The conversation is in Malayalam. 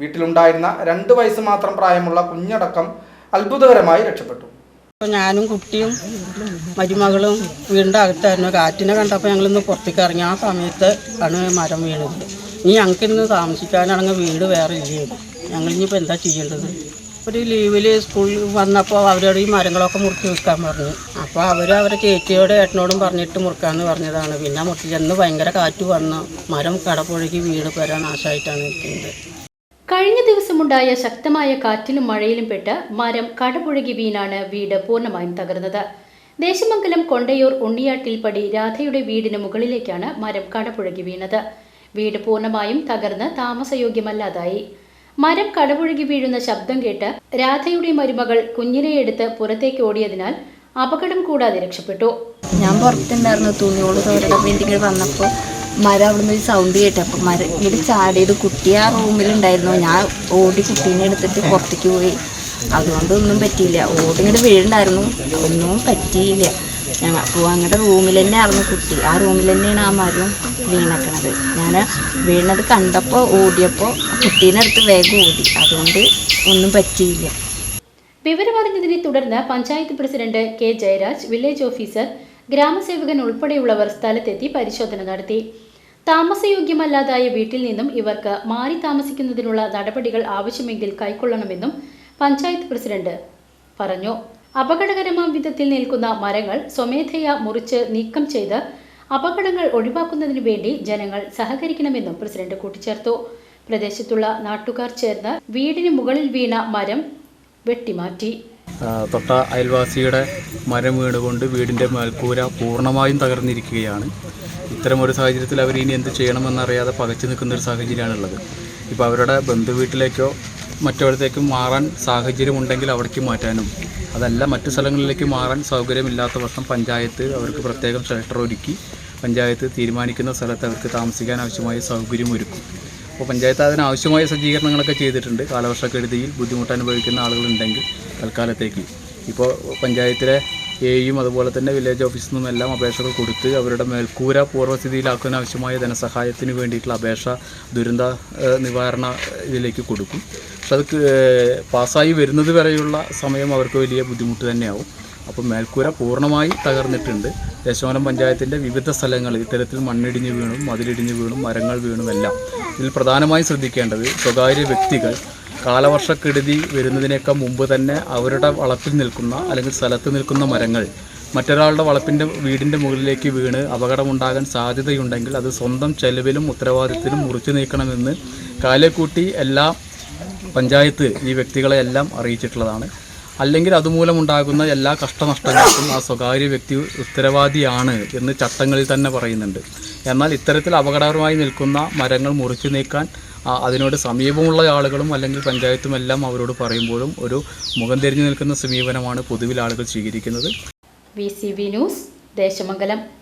വീട്ടിലുണ്ടായിരുന്ന രണ്ട് വയസ്സ് മാത്രം പ്രായമുള്ള കുഞ്ഞടക്കം അത്ഭുതകരമായി രക്ഷപ്പെട്ടു. ഞാനും കുട്ടിയും മരുമകളും വീടിന്റെ അകത്തായിരുന്നു. കാറ്റിനെ കണ്ടപ്പോൾ ഞങ്ങളിന്ന് പുറത്തേക്ക് ഇറങ്ങി. ആ സമയത്ത് ആണ് മരം വീണത്. ഇനി ഞങ്ങൾക്ക് ഇന്ന് താമസിക്കാനാണെങ്കിൽ വീട് വേറെ ഇല്ലേ? ഞങ്ങൾ ഇനിയിപ്പോൾ എന്താ ചെയ്യേണ്ടത്? ഒരു ലീവിൽ സ്കൂളിൽ വന്നപ്പോൾ അവരോട് ഈ മരങ്ങളൊക്കെ മുറിച്ച് വെക്കാൻ പറഞ്ഞു. അപ്പോൾ അവർ അവരെ ചേച്ചിയോടും ഏട്ടനോടും പറഞ്ഞിട്ട് മുറിക്കാമെന്ന് പറഞ്ഞതാണ്. പിന്നെ മുറിച്ചില്ലെന്ന് ഭയങ്കര കാറ്റ് വന്നു മരം കടപ്പുഴകി വീട് പെരാൻ നാശമായിട്ടാണ് നിൽക്കുന്നത് കഴിഞ്ഞ ദിവസമുണ്ടായ ശക്തമായ കാറ്റിലും മഴയിലും പെട്ട് മരം കടപുഴകി വീണാണ് വീട് പൂർണമായും തകർന്നത്. ദേശമംഗലം കൊണ്ടയൂർ ഉണ്ണിയാട്ടിൽപ്പടി രാധയുടെ വീടിന് മുകളിലേക്കാണ് മരം കടപുഴകി വീണത്. വീട് പൂർണമായും തകർന്ന് താമസയോഗ്യമല്ലാതായി. മരം കടപുഴകി വീഴുന്ന ശബ്ദം കേട്ട് രാധയുടെ മരുമകൾ കുഞ്ഞിനെ എടുത്ത് പുറത്തേക്ക് ഓടിയതിനാൽ അപകടം കൂടാതെ രക്ഷപ്പെട്ടു. ഞാൻ പുറത്തുണ്ടായിരുന്നു തുണിയോട് തോരടാൻ വന്നപ്പോൾ മരം അവിടുന്ന് ഒരു സൗണ്ട് കേട്ടപ്പോൾ മരം ഇങ്ങനെ ചാടിയത് കുട്ടി ആ റൂമിലുണ്ടായിരുന്നു ഞാൻ ഓടി കുട്ടീനെ എടുത്തിട്ട് പുറത്തേക്ക് പോയി. അതുകൊണ്ട് ഒന്നും പറ്റിയില്ല. ഓടി വീഴുണ്ടായിരുന്നു. ഒന്നും പറ്റിയില്ല. ഞങ്ങൾ അപ്പോൾ അങ്ങോട്ട് റൂമിൽ തന്നെ ആയിരുന്നു കുട്ടി. ആ റൂമിൽ തന്നെയാണ് ആ മരം വീണക്കണത്. ഞാൻ വീണത് കണ്ടപ്പോൾ ഓടിയപ്പോൾ കുട്ടീനെ അടുത്ത് വേഗം ഓടി. അതുകൊണ്ട് ഒന്നും പറ്റിയില്ല. വിവരമറിഞ്ഞതിനെ തുടർന്ന് panchayat president K Jayaraj village officer ഗ്രാമസേവകൻ ഉൾപ്പെടെയുള്ളവർ സ്ഥലത്തെത്തി പരിശോധന നടത്തി. താമസയോഗ്യമല്ലാതായ വീട്ടിൽ നിന്നും ഇവർക്ക് മാറി താമസിക്കുന്നതിനുള്ള നടപടികൾ ആവശ്യമെങ്കിൽ കൈക്കൊള്ളണമെന്നും പഞ്ചായത്ത് പ്രസിഡന്റ് പറഞ്ഞു. അപകടകരമാം വിധത്തിൽ നിൽക്കുന്ന മരങ്ങൾ സ്വമേധയാ മുറിച്ച് നീക്കം ചെയ്ത് അപകടങ്ങൾ ഒഴിവാക്കുന്നതിനു വേണ്ടി ജനങ്ങൾ സഹകരിക്കണമെന്നും പ്രസിഡന്റ് കൂട്ടിച്ചേർത്തു. പ്രദേശത്തുള്ള നാട്ടുകാർ ചേർന്ന് വീടിന് മുകളിൽ വീണ മരം വെട്ടിമാറ്റി. തൊട്ട അയൽവാസിയുടെ മരം വീണുകൊണ്ട് വീടിന്റെ മേൽക്കൂര പൂർണമായും തകർന്നിരിക്കുകയാണ്. ഇത്തരമൊരു സാഹചര്യത്തിൽ അവർ ഇനി എന്ത് ചെയ്യണമെന്നറിയാതെ പകച്ചു നിൽക്കുന്ന ഒരു സാഹചര്യമാണുള്ളത്. ഇപ്പോൾ അവരുടെ ബന്ധുവീട്ടിലേക്കോ മറ്റൊരിടത്തേക്കും മാറാൻ സാഹചര്യം ഉണ്ടെങ്കിൽ അവിടേക്ക് മാറ്റാനും അതല്ല മറ്റു സ്ഥലങ്ങളിലേക്ക് മാറാൻ സൗകര്യമില്ലാത്ത വർഷം പഞ്ചായത്ത് അവർക്ക് പ്രത്യേകം ഷെൽട്ടർ ഒരുക്കി പഞ്ചായത്ത് തീരുമാനിക്കുന്ന സ്ഥലത്ത് അവർക്ക് താമസിക്കാൻ ആവശ്യമായ സൗകര്യം ഒരുക്കും. അപ്പോൾ പഞ്ചായത്ത് അതിനാവശ്യമായ സജ്ജീകരണങ്ങളൊക്കെ ചെയ്തിട്ടുണ്ട്. കാലവർഷക്കെടുതിയിൽ ബുദ്ധിമുട്ട് അനുഭവിക്കുന്ന ആളുകളുണ്ടെങ്കിൽ തൽക്കാലത്തേക്ക്. ഇപ്പോൾ പഞ്ചായത്തിലെ എയും അതുപോലെ തന്നെ വില്ലേജ് ഓഫീസിൽ നിന്നും എല്ലാം അപേക്ഷകൾ കൊടുത്ത് അവരുടെ മേൽക്കൂര പൂർവസ്ഥിതിയിലാക്കാൻ ആവശ്യമായ ധനസഹായത്തിന് വേണ്ടിയിട്ടുള്ള അപേക്ഷ ദുരന്ത നിവാരണ ഇതിലേക്ക് കൊടുക്കും. പക്ഷെ അത് പാസ്സായി വരുന്നത് വരെയുള്ള സമയം അവർക്ക് വലിയ ബുദ്ധിമുട്ട് തന്നെയാവും. അപ്പോൾ മേൽക്കൂര പൂർണമായി തകർന്നിട്ടുണ്ട്. യശോനം പഞ്ചായത്തിന്റെ വിവിധ സ്ഥലങ്ങളിൽ ഇത്തരത്തിൽ മണ്ണിടിഞ്ഞ് വീണും മതിലിടിഞ്ഞ് വീണും മരങ്ങൾ വീണും എല്ലാം. ഇതിൽ പ്രധാനമായും ശ്രദ്ധിക്കേണ്ടത് സ്വകാര്യ വ്യക്തികൾ കാലവർഷക്കെടുതി വരുന്നതിനേക്കാൾ മുമ്പ് തന്നെ അവരുടെ വളപ്പിൽ നിൽക്കുന്ന അല്ലെങ്കിൽ സ്ഥലത്ത് നിൽക്കുന്ന മരങ്ങൾ മറ്റൊരാളുടെ വളപ്പിന്റെ വീടിന്റെ മുകളിലേക്ക് വീണ് അപകടമുണ്ടാകാൻ സാധ്യതയുണ്ടെങ്കിൽ അത് സ്വന്തം ചെലവിലും ഉത്തരവാദിത്തത്തിലും മുറിച്ചു നീക്കണമെന്ന് കാലേക്കൂട്ടി എല്ലാ പഞ്ചായത്ത് ഈ വ്യക്തികളെ എല്ലാം അറിയിച്ചിട്ടുള്ളതാണ്. അല്ലെങ്കിൽ അതുമൂലമുണ്ടാകുന്ന എല്ലാ കഷ്ടനഷ്ടങ്ങൾക്കും ആ സ്വകാര്യ വ്യക്തി ഉത്തരവാദിയാണ് എന്ന് ചട്ടങ്ങളിൽ തന്നെ പറയുന്നുണ്ട്. എന്നാൽ ഇത്തരത്തിൽ അപകടകരമായി നിൽക്കുന്ന മരങ്ങൾ മുറിച്ചു നീക്കാൻ അതിനോട് സമീപമുള്ള ആളുകളും അല്ലെങ്കിൽ പഞ്ചായത്തും എല്ലാം അവരോട് പറയുമ്പോഴും ഒരു മുഖം തിരിഞ്ഞു നിൽക്കുന്ന സമീപനമാണ് പൊതുവിൽ ആളുകൾ സ്വീകരിക്കുന്നത്. V news Desamangalam.